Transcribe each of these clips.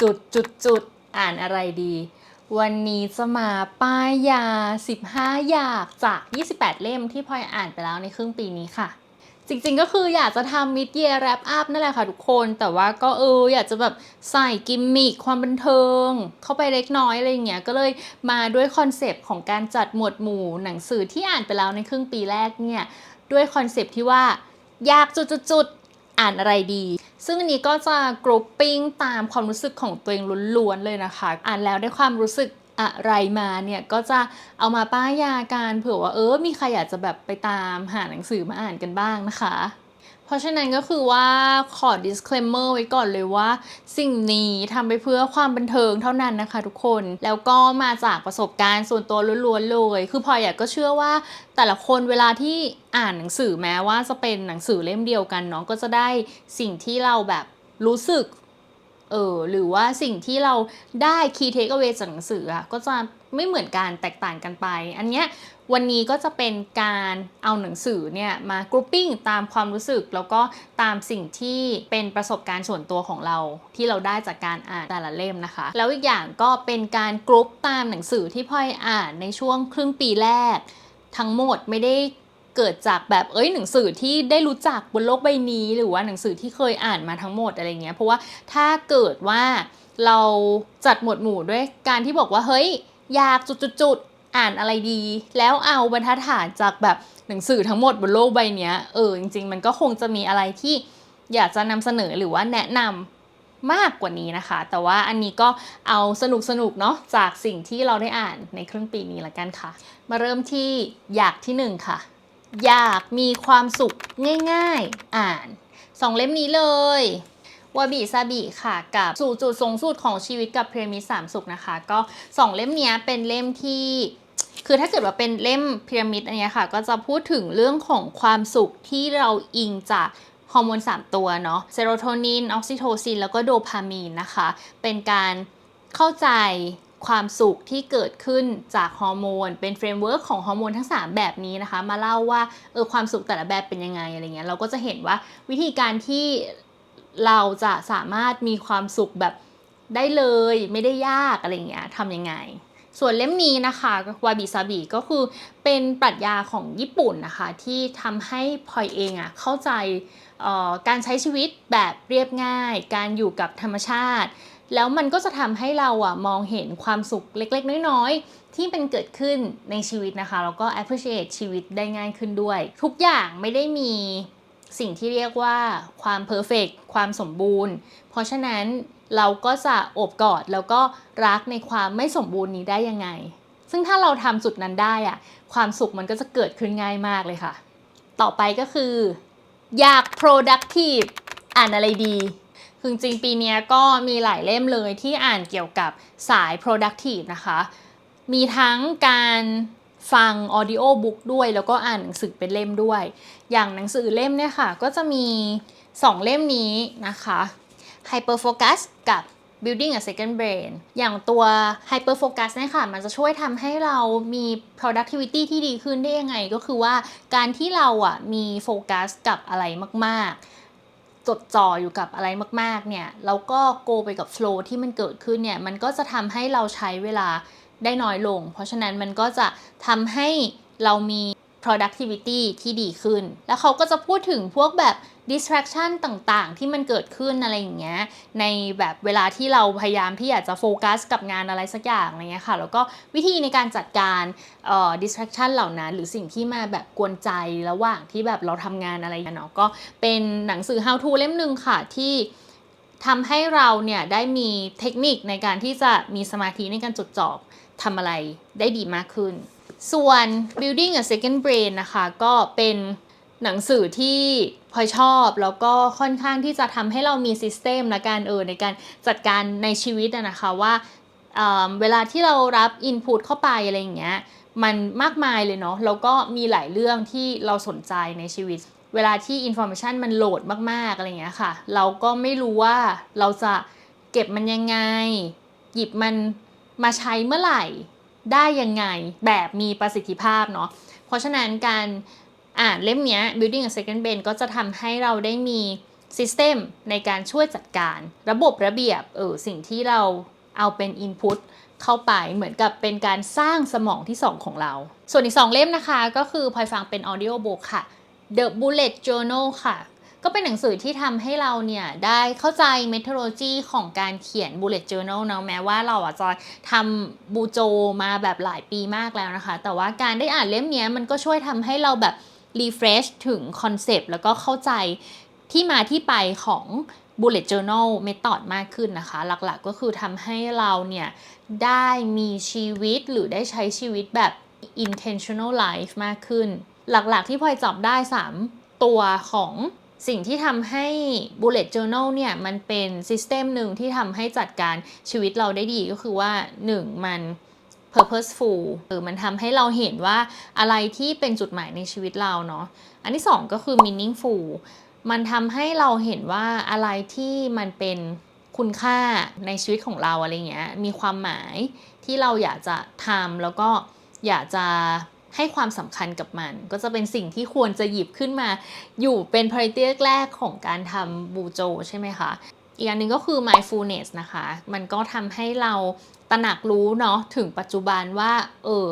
จุดจุดจุดอ่านอะไรดี วันนี้จะมาป้ายยา 15 อยากจาก 28 เล่มที่พลอยอ่านไปแล้วในครึ่งปีนี้ค่ะ จริงๆก็คืออยากจะทำมิดเย r แรปอัพนั่นแหละค่ะทุกคน แต่ว่าก็เอออยากจะแบบใส่กิมมิคความบันเทิง เข้าไปเล็กน้อยอะไรอย่างเงี้ยก็เลยมาด้วยคอนเซปต์ของการจัดหมวดหมู่หนังสือที่อ่านไปแล้วในครึ่งปีแรกเนี่ยด้วยคอนเซปต์ที่ว่าอยากจุดๆๆอ่านอะไรดี ซึ่งอันนี้ก็จะกรุ๊ปปิ้งตามความรู้สึกของตัวเองล้วนๆเลยนะคะ อ่านแล้วได้ความรู้สึกอะไรมาเนี่ยก็จะเอามาป้ายยาการเผื่อว่าเออมีใครอยากจะแบบไปตามหาหนังสือมาอ่านกันบ้างนะคะ เพราะฉะนั้นก็คือว่าขอ disclaimer ไว้ก่อนเลยว่า สิ่งนี้ทำไปเพื่อความบันเทิงเท่านั้นนะคะทุกคน แล้วก็มาจากประสบการณ์ส่วนตัวล้วนๆเลย คือพอยอยากก็เชื่อว่าแต่ละคนเวลาที่อ่านหนังสือแม้ว่าจะเป็นหนังสือเล่มเดียวกันเนาะก็จะได้สิ่งที่เราแบบรู้สึกเออหรือว่าสิ่งที่เราได้ key take away จากหนังสืออะก็จะ ไม่เหมือนกันแตกต่างกันไป อันเนี้ยวันนี้ก็จะเป็นการเอาหนังสือเนี่ยมากรุ๊ปปิ้งตามความรู้สึก แล้วก็ตามสิ่งที่เป็นประสบการณ์ส่วนตัวของเรา ที่เราได้จากการอ่านแต่ละเล่มนะคะ แล้วอีกอย่างก็เป็นการกรุ๊ปตามหนังสือที่พ่อยอ่านในช่วงครึ่งปีแรก ทั้งหมดไม่ได้เกิดจากแบบเอ้ยหนังสือที่ได้รู้จักบนโลกใบนี้ หรือว่าหนังสือที่เคยอ่านมาทั้งหมดอะไรเงี้ยเพราะว่าถ้าเกิดว่าเราจัดหมวดหมู่ด้วยการที่บอกว่าเฮ้ย อยากจุดๆอ่านอะไรดี แล้วเอาบรรทัดฐานจากแบบหนังสือทั้งหมดบนโลกใบนี้เออจริง ๆ มันก็คงจะมีอะไรที่อยากจะนำเสนอหรือว่าแนะนำมากกว่านี้นะคะ แต่ว่าอันนี้ก็เอาสนุกสนุกๆเนาะจากสิ่งที่เราได้อ่านในครึ่งปีนี้ละกันค่ะ มาเริ่มที่อยากที่หนึ่งค่ะ อยากมีความสุขง่าย ๆ อ่านสองเล่มนี้เลย วาบิซาบิค่ะ กับสู่จุดสูงสุดของชีวิตกับเพรมิสสามสุขนะคะ ก็สองเล่มเนี้ยเป็นเล่มที่คือถ้าเกิดว่าเป็นเล่มพีระมิดอันเนี้ยค่ะ ก็จะพูดถึงเรื่องของความสุขที่เราอิงจากฮอร์โมน 3 ตัวเนาะเซโรโทนินออกซิโทซิน แล้วก็โดพามีนนะคะ เป็นการเข้าใจความสุขที่เกิดขึ้นจากฮอร์โมน เป็นเฟรมเวิร์กของฮอร์โมนทั้ง 3 แบบนี้นะคะ มาเล่าว่าเออความสุขแต่ละแบบเป็นยังไงอะไรเงี้ยเราก็จะเห็นว่าวิธีการที่ เราจะสามารถมีความสุขแบบได้เลยไม่ได้ยากอะไรเงี้ยทำยังไง ส่วนเล่มนี้นะคะวาบิซาบิก็คือเป็นปรัชญาของญี่ปุ่นนะคะ ที่ทำให้พลอยเองอะเข้าใจเอ่อการใช้ชีวิตแบบเรียบง่าย การอยู่กับธรรมชาติ แล้วมันก็จะทำให้เราอะมองเห็นความสุขเล็กๆ น้อยๆ ที่เป็นเกิดขึ้นในชีวิตนะคะ แล้วก็ appreciate ชีวิตได้ง่ายขึ้นด้วย ทุกอย่างไม่ได้มี สิ่งที่เรียกว่าความ perfect ความสมบูรณ์ เพราะฉะนั้นเราก็จะอบกอดแล้วก็รักในความไม่สมบูรณ์นี้ได้ยังไง ซึ่งถ้าเราทำจุดนั้นได้อะความสุขมันก็จะเกิดขึ้นง่ายมากเลยค่ะ ต่อไปก็คือ อยาก productive อ่านอะไรดีคือจริงปีนี้ก็มีหลายเล่มเลยที่อ่านเกี่ยวกับสาย productive นะคะ มีทั้งการ ฟัง audio book ด้วย แล้วก็อ่านหนังสือเป็นเล่มด้วย อย่างหนังสือเล่มเนี่ยค่ะ ก็จะมี 2 เล่มนี้นะคะ Hyper Focus กับ Building a Second Brain อย่างตัว Hyper Focus เนี่ยค่ะ มันจะช่วยทำให้เรามี productivity ที่ดีขึ้นได้ยังไง ก็คือว่าการที่เราอะมีโฟกัสกับอะไรมาก ๆจดจ่ออยู่กับอะไรมาก ๆ เนี่ย แล้วก็โกไปกับโฟล์ที่มันเกิดขึ้นเนี่ย มันก็จะทำให้เราใช้เวลา ได้น้อยลง เพราะฉะนั้นมันก็จะทำให้เรามี productivity ที่ดีขึ้น แล้วเขาก็จะพูดถึงพวกแบบ distraction ต่างๆ ที่มันเกิดขึ้นอะไรอย่างเงี้ย ในแบบเวลาที่เราพยายามที่อยากจะโฟกัสกับงานอะไรสักอย่างอะไรเงี้ยค่ะ แล้วก็วิธีในการจัดการเอ่อ distraction เหล่านั้น หรือสิ่งที่มาแบบกวนใจระหว่างที่แบบเราทำงานอะไรเนาะ ก็เป็นหนังสือ how to เล่มหนึ่งค่ะที่ทำให้เราเนี่ยได้มีเทคนิคในการที่จะมีสมาธิในการจดจ่อ ทำอะไรได้ดีมากขึ้น ส่วน building a second brain นะคะ ก็เป็นหนังสือที่พลอยชอบแล้วก็ค่อนข้างที่จะทำให้เรามี system และการเออในการจัดการในชีวิตนะคะว่าเเวลาที่เรารับ input เข้าไปอะไรอย่างเงี้ยมันมากมายเลยเนาะแล้วก็มีหลายเรื่องที่เราสนใจในชีวิต เวลาที่ information มันโหลดมาก ๆ อะไรเงี้ยค่ะ เราก็ไม่รู้ว่าเราจะเก็บมันยังไง หยิบมัน มาใช้เมื่อไหร่ได้ยังไงแบบมีประสิทธิภาพเนาะเพราะฉะนั้นการอ่านเล่มเนี้ย Building a Second Brain ก็จะทำให้เราได้มีซิสเต็มในการช่วยจัดการ ระบบระเบียบเออสิ่งที่เราเอาเป็น Input เข้าไปเหมือนกับเป็นการสร้างสมองที่ 2 ของเรา ส่วนอีก 2 เล่มนะคะ ก็คือพลอยฟังเป็น Audio Book ค่ะ The Bullet Journal ค่ะ ก็เป็นหนังสือที่ทำให้เราเนี่ยได้เข้าใจ methodology ของการเขียน bullet journal เนาะแม้ว่าเราอาจจะทำบูโจมาแบบหลายปีมากแล้วนะคะ แต่ว่าการได้อ่านเล่มนี้มันก็ช่วยทำให้เราแบบ refresh ถึงคอนเซปต์แล้วก็เข้าใจที่มาที่ไปของ bullet journal method มากขึ้นนะคะ หลักๆก็คือทำให้เราเนี่ยได้มีชีวิตหรือได้ใช้ชีวิตแบบ intentional life มากขึ้น หลักๆที่พลอยจับได้ 3 ตัวของ สิ่งที่ทำให้ bullet journal เนี่ย มันเป็นซิสเต็มหนึ่งที่ทำให้จัดการชีวิตเราได้ดีก็คือว่า 1. มัน purposeful หรือมันทำให้เราเห็นว่าอะไรที่เป็นจุดหมายในชีวิตเราเนาะอันที่ 2 ก็คือ meaningful มันทำให้เราเห็นว่าอะไรที่มันเป็นคุณค่าในชีวิตของเราอะไรเงี้ยมีความหมายที่เราอยากจะทำแล้วก็อยากจะ ให้ความสำคัญกับมัน ก็จะเป็นสิ่งที่ควรจะหยิบขึ้นมา อยู่เป็น priority แรกของการทำบูโจใช่ไหมคะอีกอันหนึ่งก็คือ mindfulness นะคะ มันก็ทำให้เราตระหนักรู้เนาะถึงปัจจุบันว่า เออ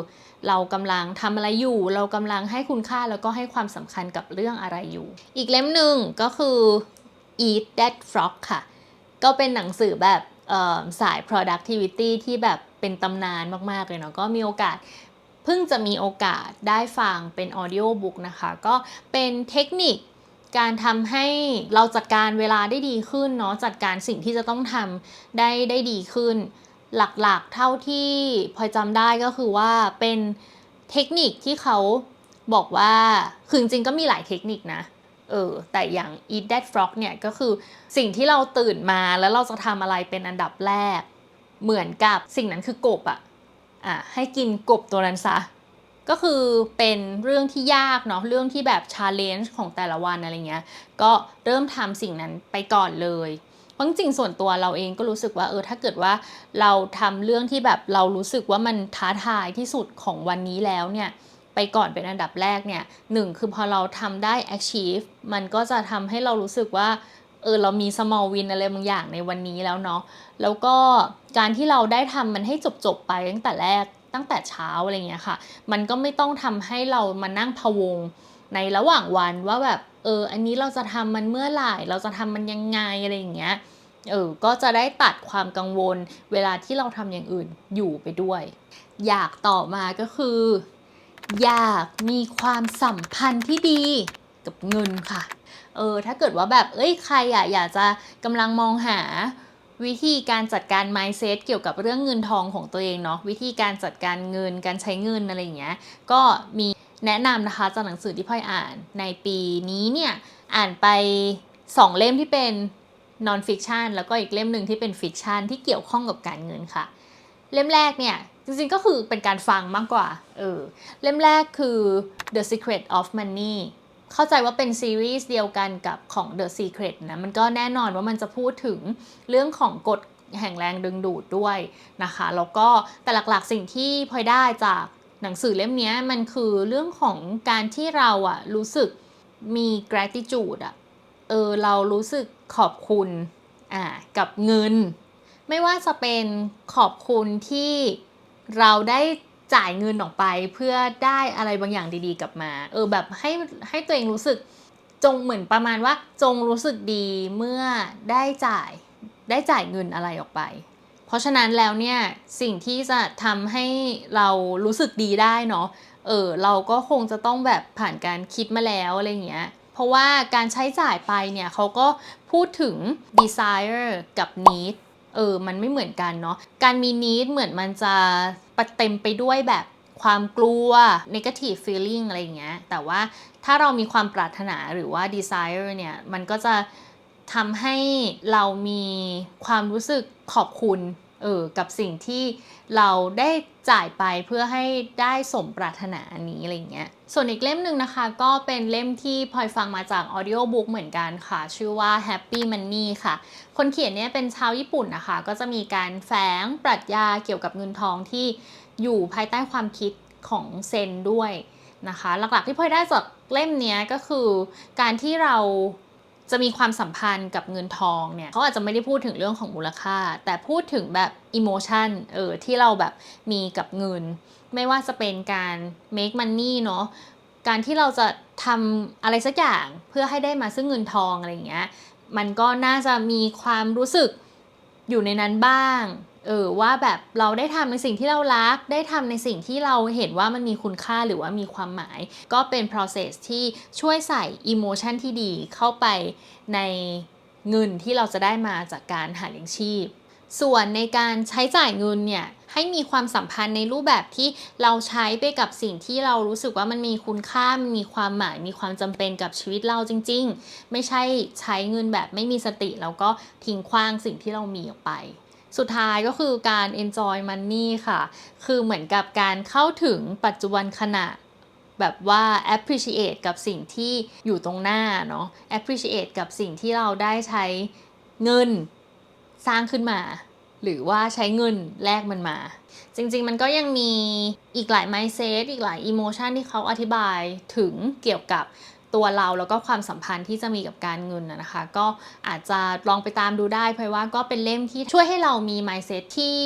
เรากำลังทำอะไรอยู่ เรากำลังให้คุณค่าแล้วก็ให้ความสำคัญกับเรื่องอะไรอยู่ อีกเล่มหนึ่งก็คือ eat that frog ค่ะ ก็เป็นหนังสือแบบสาย productivity ที่แบบเป็นตำนานมาก ๆ เลยเนาะ ก็มีโอกาส เพิ่งจะมีโอกาสได้ฟังเป็น audio book นะคะ ก็เป็นเทคนิคการทำให้เราจัดการเวลาได้ดีขึ้นเนาะจัดการสิ่งที่จะต้องทำได้ได้ดีขึ้น หลักๆเท่าที่พอจำได้ก็คือว่าเป็นเทคนิคที่เขาบอกว่าคือจริงก็มีหลายเทคนิคนะเออแต่อย่าง eat that frog เนี่ยก็คือสิ่งที่เราตื่นมาแล้วเราจะทำอะไรเป็นอันดับแรก เหมือนกับสิ่งนั้นคือกบอะ อะให้กินกบตัวนั้นซะก็คือเป็นเรื่องที่ยากเนาะเรื่องที่แบบ challenge ของแต่ละวันอะไรเงี้ยก็เริ่มทำสิ่งนั้นไปก่อนเลยเพราะจริงส่วนตัวเราเองก็รู้สึกว่าเออถ้าเกิดว่าเราทำเรื่องที่แบบเรารู้สึกว่ามันท้าทายที่สุดของวันนี้แล้วเนี่ยไปก่อนเป็นอันดับแรกเนี่ยหนึ่งคือพอเราทำได้ achieve มันก็จะทำให้เรารู้สึกว่า เออเรามี small win อะไรบางอย่างในวันนี้แล้วเนาะแล้วก็การที่เราได้ทำมันให้จบๆไปตั้งแต่แรกตั้งแต่เช้าอะไรเงี้ยค่ะ มันก็ไม่ต้องทำให้เรามานั่งพะวงในระหว่างวันว่าแบบเอออันนี้เราจะทำมันเมื่อไหร่เราจะทำมันยังไงอะไรอย่างเงี้ยเออก็จะได้ตัดความกังวล เวลาที่เราทำอย่างอื่นอยู่ไปด้วย อยากต่อมาก็คือ อยากมีความสัมพันธ์ที่ดีกับเงินค่ะ เออถ้าเกิดว่าแบบเอ้ยใครอะอยากจะกำลังมองหาวิธีการจัดการ mindset เกี่ยวกับเรื่องเงินทองของตัวเองเนาะวิธีการจัดการเงินการใช้เงินอะไรอย่างเงี้ยก็มีแนะนำนะคะจากหนังสือที่พ่อยอ่านในปีนี้เนี่ยอ่านไป 2 เล่มที่เป็น non fiction แล้วก็อีกเล่มหนึ่งที่เป็น fiction ที่เกี่ยวข้องกับการเงินค่ะ เล่มแรกเนี่ยจริงๆก็คือเป็นการฟังมากกว่าเออเล่มแรกคือ The Secret of Money เข้าใจว่าเป็นซีรีส์เดียวกันกับของ The Secret นะ มันก็แน่นอนว่ามันจะพูดถึงเรื่องของกฎแห่งแรงดึงดูดด้วยนะคะ แล้วก็แต่หลักๆสิ่งที่พลอยได้จากหนังสือเล่มนี้มันคือเรื่องของการที่เราอะรู้สึกมี gratitude อะเออเรารู้สึกขอบคุณอ่ากับเงิน ไม่ว่าจะเป็นขอบคุณที่เราได้ จ่ายเงินออกไปเพื่อได้อะไรบางอย่างดีๆกลับมา เออแบบให้ให้ตัวเองรู้สึกจงเหมือนประมาณว่าจงรู้สึกดีเมื่อได้จ่ายได้จ่ายเงินอะไรออกไป เพราะฉะนั้นแล้วเนี่ยสิ่งที่จะทำให้เรารู้สึกดีได้เนาะเออเราก็คงจะต้องแบบผ่านการคิดมาแล้วอะไรเงี้ยเพราะว่าการใช้จ่ายไปเนี่ยเขาก็พูดถึง desire กับ need เออ มันไม่เหมือนกันเนาะ การมีนิดเหมือนมันจะปเต็มไปด้วยแบบความกลัว negative feeling อะไรอย่างเงี้ย แต่ว่าถ้าเรามีความปรารถนาหรือว่า desire เนี่ย มันก็จะทำให้เรามีความรู้สึกขอบคุณ เออ กับสิ่งที่เราได้ จ่ายไปเพื่อให้ได้สมปรารถนาอันนี้อะไรเงี้ย ส่วนอีกเล่มหนึ่งนะคะ ก็เป็นเล่มที่พลอยฟังมาจาก audio book เหมือนกันค่ะ ชื่อว่า Happy Money ค่ะ คนเขียนเนี่ยเป็นชาวญี่ปุ่นนะคะ ก็จะมีการแฝงปรัชญาเกี่ยวกับเงินทองที่อยู่ภายใต้ความคิดของเซนด้วยนะคะ หลักๆที่พลอยได้จากเล่มนี้ก็คือการที่เรา จะมีความสัมพันธ์กับเงินทองเนี่ยเขาอาจจะไม่ได้พูดถึงเรื่องของมูลค่า แต่พูดถึงแบบอิโมชันเออที่เราแบบมีกับเงิน ไม่ว่าจะเป็นการ make money เนาะการที่เราจะทำอะไรสักอย่างเพื่อให้ได้มาซึ่งเงินทองอะไรอย่างเงี้ยมันก็น่าจะมีความรู้สึกอยู่ในนั้นบ้าง เออว่าแบบเราได้ทำในสิ่งที่เรารัก ได้ทำในสิ่งที่เราเห็นว่ามันมีคุณค่าหรือว่ามีความหมาย ก็เป็น process ที่ช่วยใส่ emotion ที่ดีเข้าไปในเงินที่เราจะได้มาจากการหาเลี้ยงชีพ ส่วนในการใช้จ่ายเงินเนี่ยให้มีความสัมพันธ์ในรูปแบบที่เราใช้ไปกับสิ่งที่เรารู้สึกว่ามันมีคุณค่า มันมีความหมาย มีความจำเป็นกับชีวิตเราจริง ๆ ไม่ใช่ใช้เงินแบบไม่มีสติแล้วก็ทิ้งขว้างสิ่งที่เรามีออกไป สุดท้ายก็คือการ enjoy money ค่ะ คือเหมือนกับการเข้าถึงปัจจุบันขณะแบบว่า appreciate กับสิ่งที่อยู่ตรงหน้าเนาะ appreciate กับสิ่งที่เราได้ใช้เงินสร้างขึ้นมา หรือว่าใช้เงินแลกมันมา จริงๆมันก็ยังมีอีกหลาย mindset อีกหลาย emotion ที่เขาอธิบายถึงเกี่ยวกับ ตัวเราแล้วก็ความสัมพันธ์ที่จะมีกับการเงินนะคะ ก็อาจจะลองไปตามดูได้ เพราะว่าก็เป็นเล่มที่ช่วยให้เรามี mindset ที่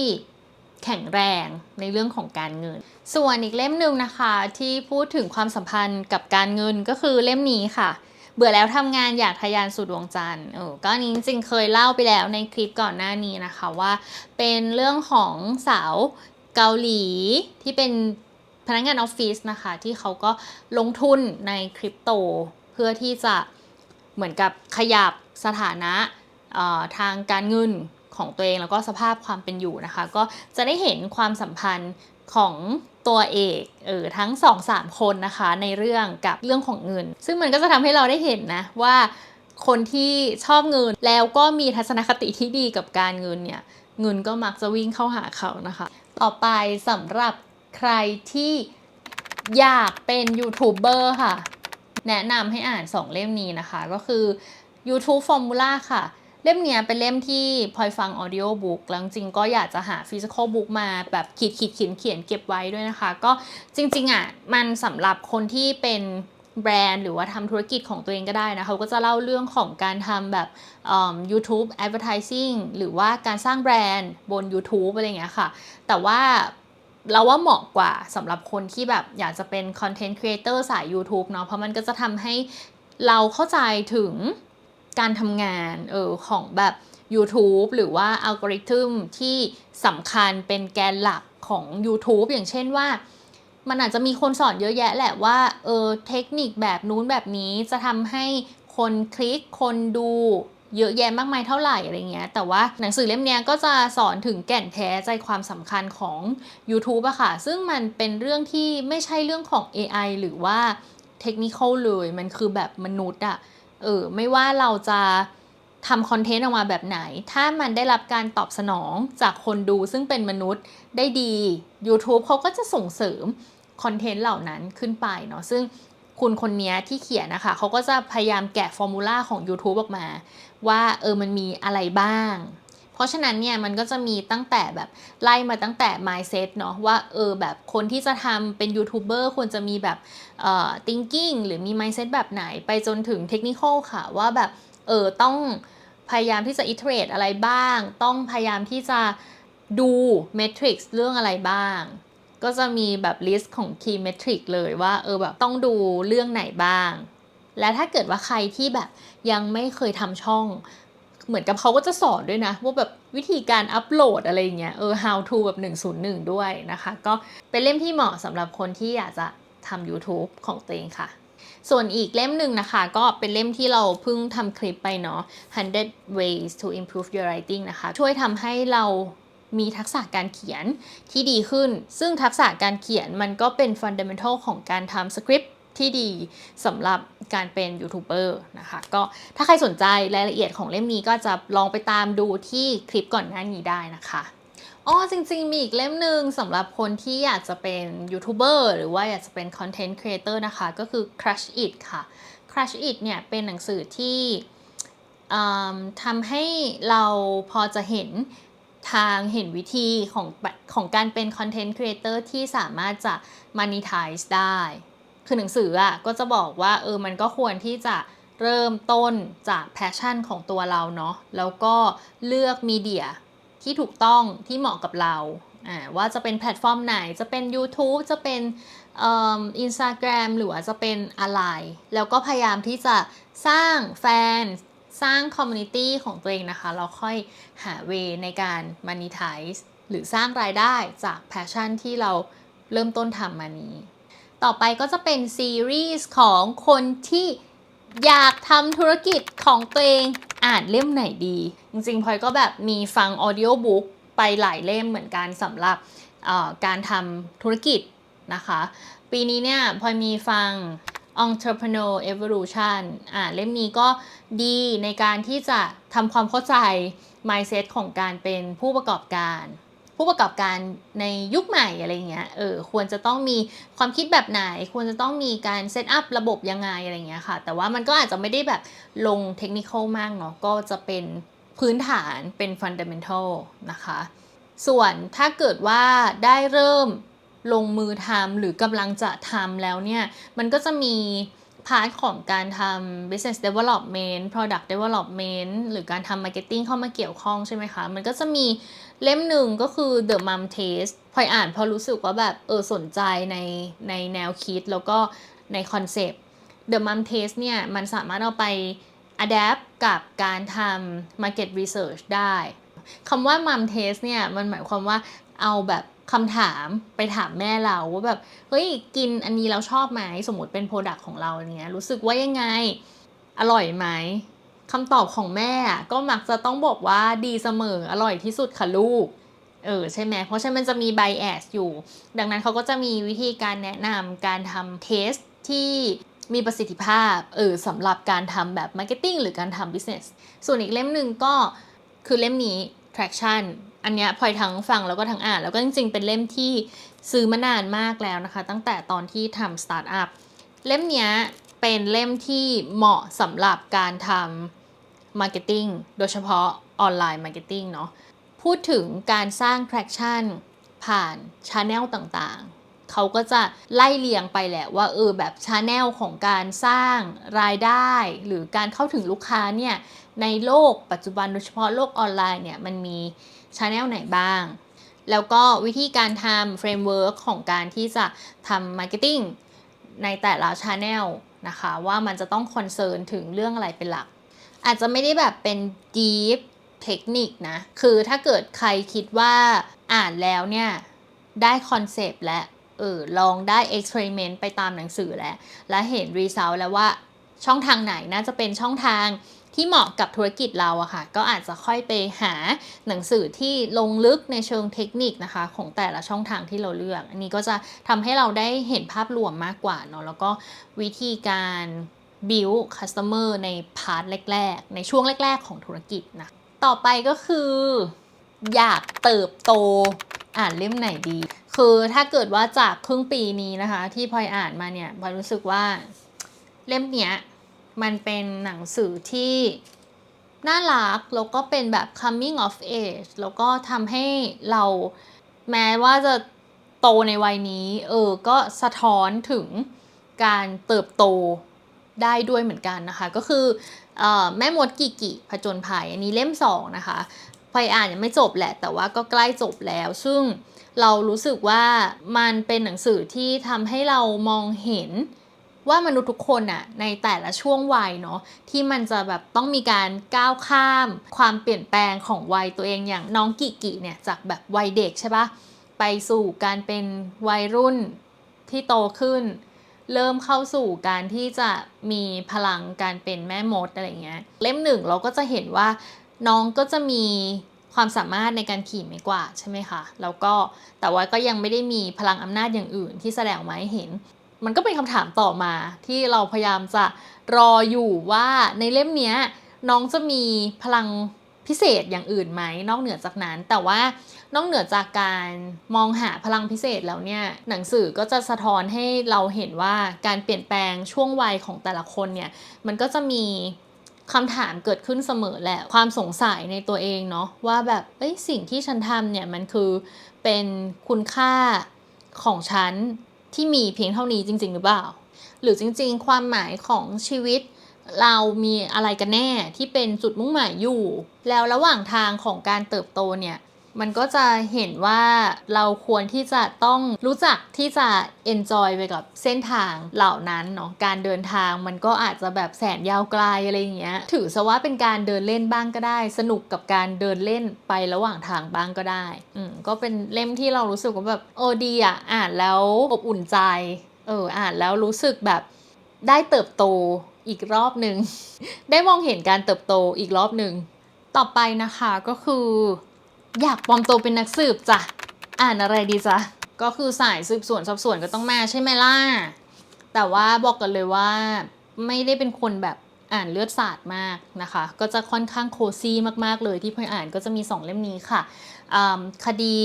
แข็งแรงในเรื่องของการเงิน ส่วนอีกเล่มหนึ่งนะคะที่พูดถึงความสัมพันธ์กับการเงินก็คือเล่มนี้ค่ะ เบื่อแล้วทำงานอยากทะยานสู่ดวงจันทร์เออก็นี้จริงเคยเล่าไปแล้วในคลิปก่อนหน้านี้นะคะว่า เป็นเรื่องของสาวเกาหลีที่เป็น นักงานออฟฟิศนะคะที่เขาก็ลงทุนในคริปโต เพื่อที่จะเหมือนกับขยับสถานะทางการเงินของตัวเองแล้วก็สภาพความเป็นอยู่นะคะ ก็จะได้เห็นความสัมพันธ์ของตัวเอกเออทั้งสองสามคนนะคะในเรื่องกับเรื่องของเงิน ซึ่งมันก็จะทำให้เราได้เห็นนะว่าคนที่ชอบเงินแล้วก็มีทัศนคติที่ดีกับการเงินเนี่ย เงินก็มักจะวิ่งเข้าหาเขานะคะ ต่อไปสำหรับ ใครที่อยากเป็นยูทูบเบอร์ค่ะ แนะนำให้อ่าน 2 เล่มนี้นะคะ ก็คือ YouTube Formula ค่ะ เล่มเนี้ยเป็นเล่มที่พลอยฟัง audio book แล้วจริงก็อยากจะหา physical book มาแบบขีดขีดเขียนเขียนเก็บไว้ด้วยนะคะ ก็จริงๆอะมันสำหรับคนที่เป็นแบรนด์หรือว่าทำธุรกิจของตัวเองก็ได้นะเขาก็จะเล่าเรื่องของการทำแบบอืม YouTube advertising หรือว่าการสร้างแบรนด์บน YouTube อะไรเงี้ยค่ะ แต่ว่า เราว่าเหมาะกว่าสำหรับคนที่แบบอยากจะเป็นคอนเทนต์ครีเอเตอร์สาย YouTube เนาะเพราะมันก็จะทำให้เราเข้าใจถึงการทำงานเออของแบบ YouTube หรือว่าอัลกอริทึมที่สำคัญเป็นแกนหลักของ YouTube อย่างเช่นว่า มันอาจจะมีคนสอนเยอะแยะแหละว่าเออเทคนิคแบบนู้นแบบนี้จะทำให้คนคลิกคนดู เยอะแยะมากมายเท่าไหร่อะไรเงี้ย แต่ว่าหนังสือเล่มนี้ก็จะสอนถึงแก่นแท้ใจความสำคัญของ YouTube อะค่ะ ซึ่งมันเป็นเรื่องที่ไม่ใช่เรื่องของ AI หรือว่าเทคนิคเลย มันคือแบบมนุษย์อะเออ ไม่ว่าเราจะทำคอนเทนต์ออกมาแบบไหน ถ้ามันได้รับการตอบสนองจากคนดูซึ่งเป็นมนุษย์ได้ดี YouTube เขาก็จะส่งเสริมคอนเทนต์เหล่านั้นขึ้นไปเนาะ ซึ่งคุณคนนี้ที่เขียนนะคะ เขาก็จะพยายามแกะฟอร์มูลาของ YouTube ออกมา ว่าเออมันมีอะไรบ้าง เพราะฉะนั้นเนี่ยมันก็จะมีตั้งแต่แบบไล่มาตั้งแต่ mindset เนาะว่าเออแบบคนที่จะทำเป็นยูทูบเบอร์ควรจะมีแบบเอ่อ thinking หรือมี mindset แบบไหนไปจนถึง technical ค่ะว่าแบบเออต้องพยายามที่จะ iterate อะไรบ้าง ต้องพยายามที่จะดู metric เรื่องอะไรบ้าง ก็จะมีแบบ list ของ key metric เลยว่าเออแบบต้องดูเรื่องไหนบ้าง และถ้าเกิดว่าใครที่แบบยังไม่เคยทำช่อง เหมือนกับเขาก็จะสอนด้วยนะ ว่าแบบวิธีการอัปโหลดอะไรเงี้ยเออ how to แบบ 101 ด้วยนะคะ ก็เป็นเล่มที่เหมาะสำหรับคนที่อยากจะทำ YouTube ของตัวเองค่ะ ส่วนอีกเล่มหนึ่งนะคะ ก็เป็นเล่มที่เราเพิ่งทำคลิปไปเนาะ100 ways to improve your writing นะคะ ช่วยทำให้เรามีทักษะการเขียนที่ดีขึ้น ซึ่งทักษะการเขียนมันก็เป็น fundamental ของการทำสคริปต์ ที่ดีสำหรับการเป็นยูทูบเบอร์นะคะ ก็ถ้าใครสนใจรายละเอียดของเล่มนี้ก็จะลองไปตามดูที่คลิปก่อนหน้านี้ได้นะคะอ๋อจริง ๆ มีอีกเล่มหนึ่งสำหรับคนที่อยากจะเป็นยูทูบเบอร์หรือว่าอยากจะเป็นคอนเทนต์ครีเอเตอร์นะคะ ก็คือ Crush It ค่ะ Crush It เนี่ยเป็นหนังสือที่ทำให้เราพอจะเห็นทางเห็นวิธีของของการเป็นคอนเทนต์ครีเอเตอร์ที่สามารถจะ monetize ได้ คือหนังสืออะก็จะบอกว่าเออมันก็ควรที่จะเริ่มต้นจากแพชชั่นของตัวเราเนาะแล้วก็เลือกมีเดียที่ถูกต้องที่เหมาะกับเราอ่าว่าจะเป็นแพลตฟอร์มไหนจะเป็น YouTube จะเป็นอินสตาแกรมหรือว่าจะเป็นอะไร แล้วก็พยายามที่จะสร้างแฟน สร้างคอมมูนิตี้ของตัวเองนะคะ เราค่อยหาเวในการ monetize หรือสร้างรายได้จากแพชชั่นที่เราเริ่มต้นทำมานี้ ต่อไปก็จะเป็นซีรีส์ของคนที่อยากทำธุรกิจของตัวเองอ่านเล่มไหนดี จริงๆพลอยก็แบบมีฟังออดิโอบุ๊กไปหลายเล่มเหมือนกันสำหรับการทำธุรกิจนะคะ ปีนี้เนี่ยพลอยมีฟัง Entrepreneur Evolution อ่าเล่มนี้ก็ดีในการที่จะทำความเข้าใจ mindset ของการเป็นผู้ประกอบการ ผู้ประกอบการในยุคใหม่อะไรเงี้ย เออ ควรจะต้องมีความคิดแบบไหน ควรจะต้องมีการเซตอัพระบบยังไงอะไรเงี้ยค่ะ แต่ว่ามันก็อาจจะไม่ได้แบบลงเทคนิคมากเนาะ ก็จะเป็นพื้นฐานเป็นฟันเดเมนทัลนะคะ ส่วนถ้าเกิดว่าได้เริ่มลงมือทำหรือกำลังจะทำแล้วเนี่ย มันก็จะมีพาร์ทของการทำ business development product development หรือการทำ marketing เข้ามาเกี่ยวข้องใช่ไหมคะ มันก็จะมี เล่มหนึ่งก็คือ the mom taste พอยอ่านพอรู้สึกว่าแบบเออสนใจในในแนวคิดแล้วก็ในคอนเซปต์ the mom taste เนี่ย มันสามารถเอาไป adapt กับการทำ market research ได้คำว่า mom taste เนี่ย มันหมายความว่าเอาแบบคำถามไปถามแม่เราว่าแบบ เฮ้ย กินอันนี้เราชอบไหม สมมติเป็นโปรดักต์ของเราเนี้ยรู้สึกว่ายังไง อร่อยไหม คำตอบของแม่ก็มักจะต้องบอกว่าดีเสมออร่อยที่สุดค่ะลูก เออใช่ไหมเพราะฉะนั้นมันจะมีไบแอสอยู่ ดังนั้นเขาก็จะมีวิธีการแนะนำการทำเทสที่มีประสิทธิภาพเออสำหรับการทำแบบมาร์เก็ตติ้งหรือการทำบิสเนสส่วนอีกเล่มหนึ่งก็คือเล่มนี้ traction อันเนี้ยพลอยทั้งฟังแล้วก็ทั้งอ่าน แล้วก็จริงๆ เป็นเล่มที่ซื้อมานานมากแล้วนะคะ ตั้งแต่ตอนที่ทำสตาร์ทอัพเล่มเนี้ยเป็นเล่มที่เหมาะสำหรับการทำ มาร์เก็ตติ้งโดยเฉพาะออนไลน์มาร์เก็ตติ้งเนาะพูดถึงการสร้าง traction ผ่านช n แนลต่างๆ เขาก็จะไล่เลียงไปแหละว่าเออแบบช n แนลของการสร้างรายได้ หรือการเข้าถึงลูกค้าเนี่ยในโลกปัจจุบันโดยเฉพาะโลกออนไลน์เนี่ยมันมีช n แนลไหนบ้าง แล้วก็วิธีการทำเฟรมเวิร์กของการที่จะทำมาร์เก็ตติ้งในแต่ละช n แนลนะคะว่ามันจะต้องคอนเซิร์นถึงเรื่องอะไรเป็นหลัก อาจจะไม่ได้แบบเป็น deep เทคนิคนะ คือถ้าเกิดใครคิดว่าอ่านแล้วเนี่ย ได้คอนเซปต์และเออลองได้เอ็กซ์เพร์เมนต์ไปตามหนังสือแล้ว และเห็นรีเซลแล้วว่าช่องทางไหนน่าจะเป็นช่องทางที่เหมาะกับธุรกิจเราอะค่ะ ก็อาจจะค่อยไปหาหนังสือที่ลงลึกในเชิงเทคนิคนะคะ ของแต่ละช่องทางที่เราเลือก อันนี้ก็จะทำให้เราได้เห็นภาพรวมมากกว่าเนาะแล้วก็วิธีการ build customer ในพาร์ทแรก ๆ ในช่วงแรก ๆ ของธุรกิจนะ ต่อไปก็คือ อยากเติบโตอ่านเล่มไหนดี คือถ้าเกิดว่าจากครึ่งปีนี้นะคะ ที่พลอยอ่านมาเนี่ยพลอยรู้สึกว่าเล่มเนี้ยมันเป็นหนังสือที่น่ารักแล้วก็เป็นแบบ coming of age แล้วก็ทำให้เราแม้ว่าจะโตในวัยนี้ เออ ก็สะท้อนถึงการเติบโต ได้ด้วยเหมือนกันนะคะ ก็คืออแม่มดกิกิผจญภัยอันนี้เล่มสองนะคะพยอ่านยังไม่จบแหละ แต่ว่าก็ใกล้จบแล้ว ซึ่งเรารู้สึกว่ามันเป็นหนังสือที่ทำให้เรามองเห็นว่ามนุษย์ทุกคนอะในแต่ละช่วงวัยเนาะที่มันจะแบบต้องมีการก้าวข้าม ความเปลี่ยนแปลงของวัยตัวเองอย่างน้องกิกิเนี่ยจากแบบวัยเด็กใช่ปะไปสู่การเป็นวัยรุ่นที่โตขึ้น เริ่มเข้าสู่การที่จะมีพลังการเป็นแม่มดอะไรเงี้ยเล่มหนึ่งเราก็จะเห็นว่าน้องก็จะมีความสามารถในการขี่ไม้กว่าใช่ไหมคะแล้วก็แต่ว่าก็ยังไม่ได้มีพลังอำนาจอย่างอื่นที่แสดงมาให้เห็น มันก็เป็นคำถามต่อมาที่เราพยายามจะรออยู่ว่าในเล่มนี้น้องจะมีพลังพิเศษอย่างอื่นไหมนอกเหนือจากนั้น แต่ว่า นอกเหนือจากการมองหาพลังพิเศษแล้วเนี่ยหนังสือก็จะสะท้อนให้เราเห็นว่าการเปลี่ยนแปลงช่วงวัยของแต่ละคนเนี่ยมันก็จะมีคำถามเกิดขึ้นเสมอแหละความสงสัยในตัวเองเนาะว่าแบบเอ้ยสิ่งที่ฉันทำเนี่ยมันคือเป็นคุณค่าของฉันที่มีเพียงเท่านี้จริง ๆ หรือเปล่า หรือจริง ๆ ความหมายของชีวิตเรามีอะไรกันแน่ที่เป็นจุดมุ่งหมายอยู่ แล้วระหว่างทางของการเติบโตเนี่ย มันก็จะเห็นว่าเราควรที่จะต้องรู้จักที่จะ enjoy ไปกับเส้นทางเหล่านั้นเนาะการเดินทางมันก็อาจจะแบบแสนยาวไกลอะไรอย่างเงี้ยถือซะว่าเป็นการเดินเล่นบ้างก็ได้ สนุกกับการเดินเล่นไประหว่างทางบ้างก็ได้อืมก็เป็นเล่มที่เรารู้สึกว่าแบบโอ้ดีอะอ่านแล้วอบอุ่นใจเอออ่านแล้วรู้สึกแบบได้เติบโตอีกรอบหนึ่ง ได้มองเห็นการเติบโตอีกรอบหนึ่ง ต่อไปนะคะก็คือ อยากปลอมตัวเป็นนักสืบจ้ะ อ่านอะไรดีจ๊ะก็คือสายสืบสวนสอบสวนก็ต้องมาใช่ไหมล่ะ แต่ว่าบอกกันเลยว่าไม่ได้เป็นคนแบบอ่านเลือดสาดมากนะคะ ก็จะค่อนข้างโคซี่มากๆเลยที่พลอยอ่านก็จะมี 2 เล่มนี้ค่ะอ่าคดี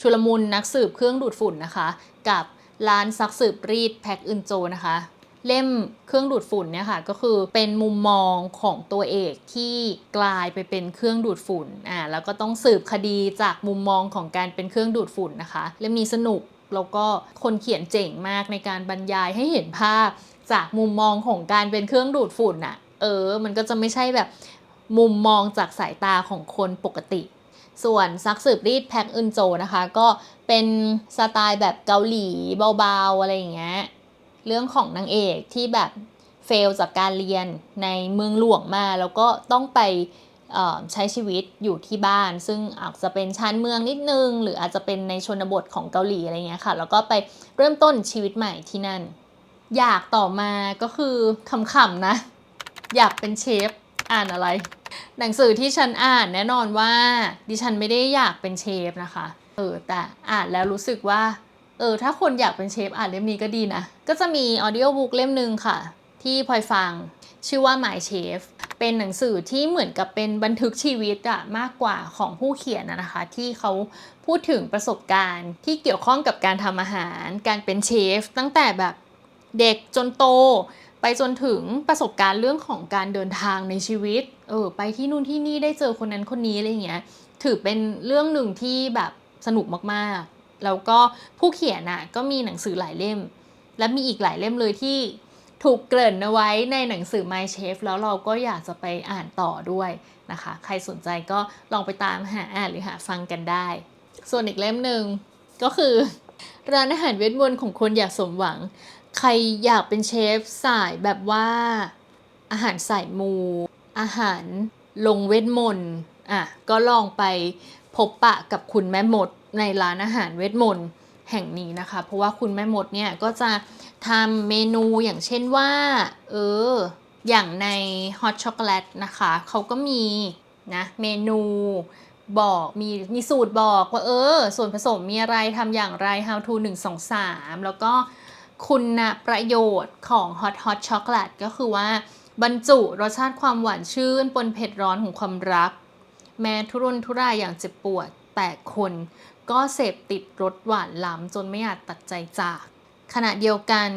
ชุลมุนนักสืบเครื่องดูดฝุ่นนะคะ กับร้านซักสืบรีดแพ็คอึนโจนะคะ เล่มเครื่องดูดฝุ่นเนี่ยค่ะก็คือเป็นมุมมองของตัวเอกที่กลายไปเป็นเครื่องดูดฝุ่นอ่าแล้วก็ต้องสืบคดีจากมุมมองของการเป็นเครื่องดูดฝุ่นนะคะเล่มนี้สนุกแล้วก็คนเขียนเจ๋งมากในการบรรยายให้เห็นภาพจากมุมมองของการเป็นเครื่องดูดฝุ่นอะเออ มันก็จะไม่ใช่แบบมุมมองจากสายตาของคนปกติ ส่วนซักสืบรีดแพ็คอึนโจนะคะ ก็เป็นสไตล์แบบเกาหลีเบาๆ อะไรอย่างเงี้ย เรื่องของนางเอกที่แบบเฟลจากการเรียนในเมืองหลวงมา แล้วก็ต้องไปใช้ชีวิตอยู่ที่บ้าน ซึ่งอาจจะเป็นชานเมืองนิดนึง หรืออาจจะเป็นในชนบทของเกาหลีอะไรเงี้ยค่ะ แล้วก็ไปเริ่มต้นชีวิตใหม่ที่นั่น อยากต่อมาก็คือขำๆนะ อยากเป็นเชฟอ่านอะไร หนังสือที่ฉันอ่านแน่นอนว่า ดิฉันไม่ได้อยากเป็นเชฟนะคะเออแต่อ่านแล้วรู้สึกว่า เออถ้าคนอยากเป็นเชฟอ่านเล่มนี้ก็ดีนะ ก็จะมีออดิโอบุ๊กเล่มหนึ่งค่ะ ที่พลอยฟังชื่อว่า My Chef เป็นหนังสือที่เหมือนกับเป็นบันทึกชีวิตอะมากกว่าของผู้เขียนอะนะคะ ที่เขาพูดถึงประสบการณ์ ที่เกี่ยวข้องกับการทำอาหาร การเป็นเชฟ ตั้งแต่แบบเด็กจนโต ไปจนถึงประสบการณ์เรื่องของการเดินทางในชีวิตเออไปที่นู่นที่นี่ได้เจอคนนั้นคนนี้อะไรเงี้ยถือเป็นเรื่องหนึ่งที่แบบสนุกมากๆ แล้วก็ผู้เขียนน่ะก็มีหนังสือหลายเล่ม และมีอีกหลายเล่มเลยที่ถูกเกริ่นเอาไว้ในหนังสือ My Chef แล้วเราก็อยากจะไปอ่านต่อด้วยนะคะ ใครสนใจก็ลองไปตามหาอ่านหรือหาฟังกันได้ ส่วนอีกเล่มหนึ่งก็คือร้านอาหารเวทมนต์ของคนอยากสมหวัง ใครอยากเป็นเชฟสายแบบว่าอาหารสายมู อาหารลงเวทมนต์อะก็ลองไปพบปะกับคุณแม่มด ในร้านอาหารเวทมนต์แห่งนี้นะคะ เพราะว่าคุณแม่มดเนี่ยก็จะทำเมนูอย่างเช่นว่า เออ อย่างใน Hot Chocolate นะคะ เขาก็มีนะเมนูบอกมีมีสูตรบอกว่าเออ ส่วนผสมมีอะไรทำอย่างไร how to 1 2 3 แล้วก็คุณประโยชน์ของ Hot Hot Chocolate ก็คือว่าบรรจุรสชาติความหวานชื่น ปนเผ็ดร้อนของความรัก แม้ทุรนทุรายอย่างเจ็บปวดแต่คน ก็เสพติดรสหวานล้ำจนไม่อาจตัดใจจาก ขณะเดียวกัน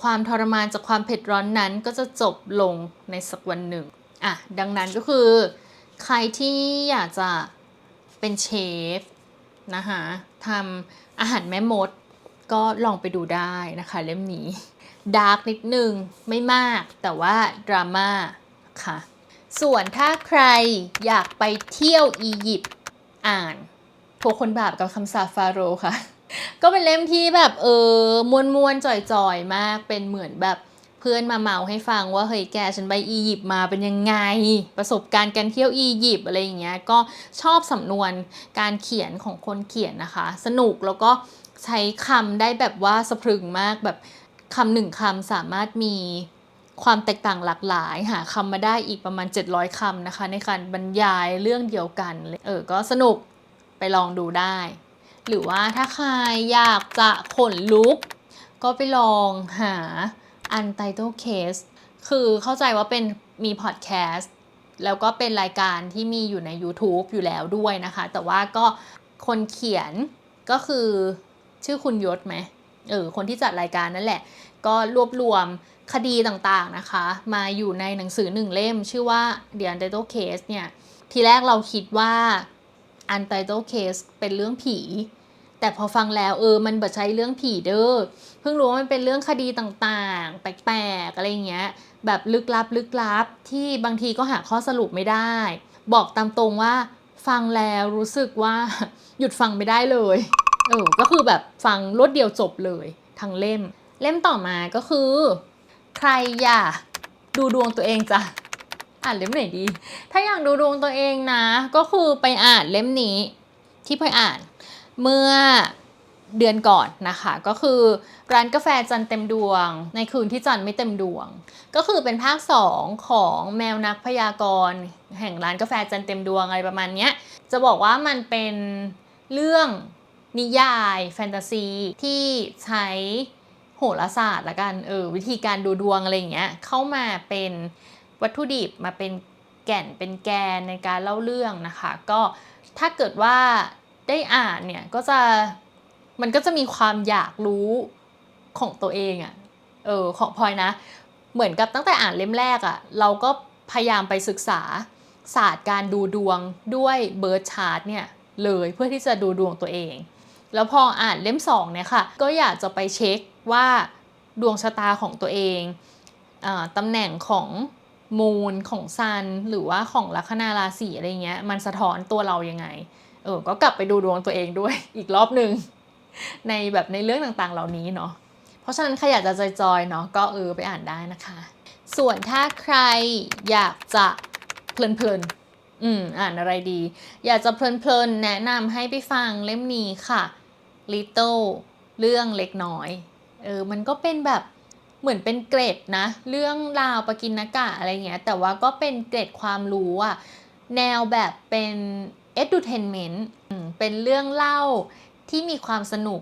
ความทรมานจากความเผ็ดร้อนนั้นก็จะจบลงในสักวันหนึ่งอะดังนั้นก็คือ ใครที่อยากจะเป็นเชฟนะคะทำอาหารแม่มดก็ลองไปดูได้นะคะ เล่มนี้ดาร์กนิดนึงไม่มากแต่ว่าดราม่าค่ะส่วนถ้าใครอยากไปเที่ยวอียิปต์อ่าน พวกคนบาปกับคำสาปฟาโรห์ค่ะ ก็เป็นเล่มที่แบบเออมวนมวนจ่อยๆ มากเป็นเหมือนแบบเพื่อนมาเมาให้ฟังว่าเฮ้ยแกฉันไปอียิปต์มาเป็นยังไง ประสบการณ์การเที่ยวอียิปต์อะไรอย่างเงี้ยก็ชอบสำนวนการเขียนของคนเขียนนะคะ สนุกแล้วก็ใช้คำได้แบบว่าสะพรึงมากแบบคำหนึ่งคำสามารถมีความแตกต่างหลากหลาย หาคำมาได้อีกประมาณ 700คำนะคะ ในการบรรยายเรื่องเดียวกันเออก็สนุก ไปลองดูได้ หรือว่าถ้าใครอยากจะขนลุก ก็ไปลองหา Untitled Case คือเข้าใจว่าเป็นมีพอดแคสต์แล้วก็เป็นรายการที่มีอยู่ใน YouTube อยู่แล้วด้วยนะคะ แต่ว่าก็คนเขียนก็คือชื่อคุณยศไหมเออคนที่จัดรายการนั่นแหละ ก็รวบรวมคดีต่างๆนะคะ มาอยู่ในหนังสือหนึ่งเล่ม ชื่อว่า The Untitled Case เนี่ย ทีแรกเราคิดว่า Untitled Case เป็นเรื่องผี แต่พอฟังแล้วเออมันบัใช้เรื่องผีเด้อเพิ่งรู้ว่ามันเป็นเรื่องคดีต่างๆ แปลกๆอะไรเงี้ย แบบลึกลับลึกลับที่บางทีก็หาข้อสรุปไม่ได้ บอกตามตรงว่าฟังแล้วรู้สึกว่าหยุดฟังไม่ได้เลยเออก็คือแบบฟังรวดเดียวจบเลยทั้งเล่ม เล่มต่อมาก็คือ ใครอยากดูดวงตัวเองจ้ะ อ่านเล่มไหนดี ถ้าอยากดูดวงตัวเองนะ ก็คือไปอ่านเล่มนี้ที่พลอยอ่าน เมื่อเดือนก่อนนะคะ ก็คือร้านกาแฟจันเต็มดวง ในคืนที่จันไม่เต็มดวง ก็คือเป็นภาค 2 ของแมวนักพยากรณ์แห่งร้านกาแฟจันเต็มดวงอะไรประมาณเนี้ยจะบอกว่ามันเป็นเรื่องนิยายแฟนตาซีที่ใช้โหราศาสตร์ละกันเออวิธีการดูดวงอะไรอย่างเงี้ยเข้ามาเป็น วัตถุดิบมาเป็นแก่นเป็นแกนในการเล่าเรื่องนะคะ ก็ถ้าเกิดว่าได้อ่านเนี่ยก็จะมันก็จะมีความอยากรู้ของตัวเองอะ่ะเออของพลอยนะ เหมือนกับตั้งแต่อ่านเล่มแรกอะ่ะเราก็พยายามไปศึกษาศาสตร์การดูดวงด้วยเบิร์ดชาร์ตเนี่ยเลยเพื่อที่จะดูดวงตัวเอง แล้วพออ่านเล่มสองเนี่ยค่ะ ก็อยากจะไปเช็คว่าดวงชะตาของตัวเองอตำแหน่งของ มูนของซันหรือว่าของลัคนาราศีอะไรเงี้ย มันสะท้อนตัวเรายังไง เออ ก็กลับไปดูดวงตัวเองด้วยอีกรอบหนึ่งในแบบในเรื่องต่างๆ เหล่านี้เนาะ เพราะฉะนั้นใครอยากจะจอยๆเนาะก็เออไปอ่านได้นะคะ ส่วนถ้าใครอยากจะเพลินๆ อืม อ่านอะไรดี อยากจะเพลินๆ แนะนำให้ไปฟังเล่มนี้ค่ะ Little เรื่องเล็กน้อย เออ มันก็เป็นแบบ เหมือนเป็นเกรดนะ เรื่องราวปกินนากะอะไรเงี้ยแต่ว่าก็เป็นเกรดความรู้อะแนวแบบเป็น edutainment เป็นเรื่องเล่าที่มีความสนุก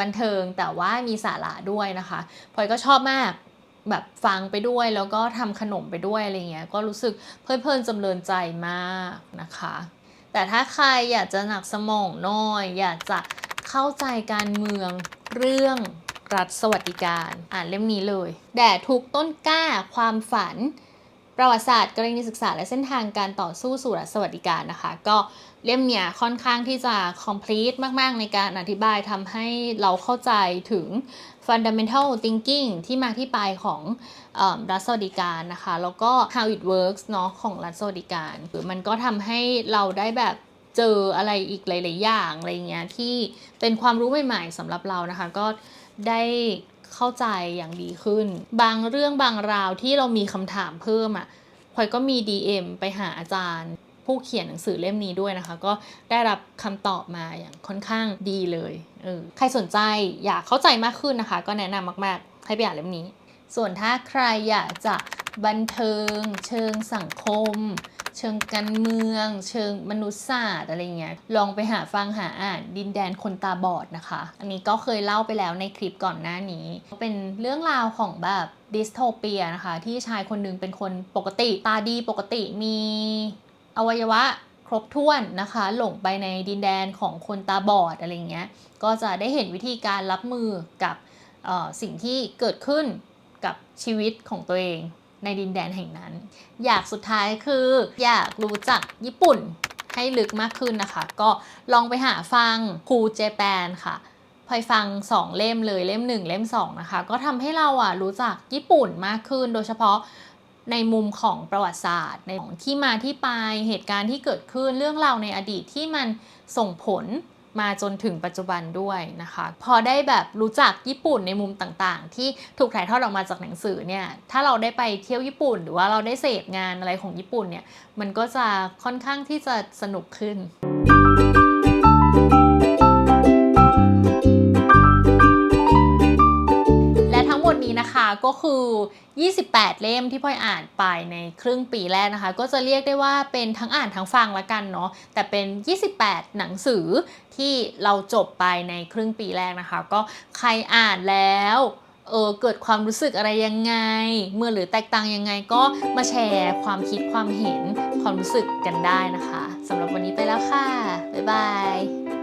บันเทิงแต่ว่ามีสาระด้วยนะคะพลอยก็ชอบมากแบบฟังไปด้วยแล้วก็ทำขนมไปด้วยอะไรเงี้ยก็รู้สึกเพลิดเพลินจำเริญใจมากนะคะ แต่ถ้าใครอยากจะหนักสมองน้อย อยากจะเข้าใจการเมืองเรื่อง รัฐสวัสดิการ อ่านเล่มนี้เลย แด่ทุกต้นกล้าความฝัน ประวัติศาสตร์กรณีศึกษาและเส้นทางการต่อสู้สู่รัฐสวัสดิการนะคะ ก็เล่มเนี้ยค่อนข้างที่จะ complete มาก ๆ ในการอธิบายทำให้เราเข้าใจถึง fundamental thinking ที่มาที่ไปของอรัฐสวัสดิการนะคะ แล้วก็ how it works เนาะของรัฐสวัสดิการหรือมันก็ทำให้เราได้แบบเจออะไรอีกหลาย ๆ อย่างอะไรเงี้ยที่เป็นความรู้ใหม่ ๆสำหรับเรานะคะ ก็ ได้เข้าใจอย่างดีขึ้น บางเรื่องบางราวที่เรามีคำถามเพิ่มอะ่ะพลอยก็มี DM ไปหาอาจารย์ ผู้เขียนหนังสือเล่มนี้ด้วยนะคะ ก็ได้รับคำตอบมาอย่างค่อนข้างดีเลยเออใครสนใจอยากเข้าใจมากขึ้นนะคะ ก็แนะนำมาก ๆ ให้ไปอ่านเล่มนี้ ส่วนถ้าใครอยากจะบันเทิงเชิงสังคม เชิงการเมือง เชิงมนุษยศาสตร์อะไรเงี้ยลองไปหาฟังหาอ่านดินแดนคนตาบอดนะคะ อันนี้ก็เคยเล่าไปแล้วในคลิปก่อนหน้านี้ เป็นเรื่องราวของแบบดิสโทเปียนะคะ ที่ชายคนหนึงเป็นคนปกติตาดีปกติมีอวัยวะครบถ้วนนะคะ หลงไปในดินแดนของคนตาบอดอะไรเงี้ยก็จะได้เห็นวิธีการรับมือกับสิ่งที่เกิดขึ้นกับชีวิตของตัวเอง ในดินแดนแห่งนั้น อยากสุดท้ายคืออยากรู้จักญี่ปุ่นให้ลึกมากขึ้นนะคะ ก็ลองไปหาฟังคูเจแปนค่ะพลอยฟัง 2 เล่มเลยเล่ม 1 เล่ม 2 นะคะ ก็ทำให้เราอะรู้จักญี่ปุ่นมากขึ้น โดยเฉพาะในมุมของประวัติศาสตร์ ในของที่มาที่ไปเหตุการณ์ที่เกิดขึ้นเรื่องราวในอดีตที่มันส่งผล มาจนถึงปัจจุบันด้วยนะคะ พอได้แบบรู้จักญี่ปุ่นในมุมต่างๆ ที่ถูกถ่ายทอดออกมาจากหนังสือเนี่ยถ้าเราได้ไปเที่ยวญี่ปุ่น หรือว่าเราได้เสพงานอะไรของญี่ปุ่นเนี่ยมันก็จะค่อนข้างที่จะสนุกขึ้น ก็คือ 28 เล่มที่พ่อยอ่านไปในครึ่งปีแรกนะคะ ก็จะเรียกได้ว่าเป็นทั้งอ่านทั้งฟังละกันเนาะแต่เป็น 28 หนังสือที่เราจบไปในครึ่งปีแรกนะคะ ก็ใครอ่านแล้วเออเกิดความรู้สึกอะไรยังไง เมื่อหรือแตกต่างยังไงก็มาแชร์ความคิดความเห็นความรู้สึกกันได้นะคะสำหรับวันนี้ไปแล้วค่ะ บ๊ายบาย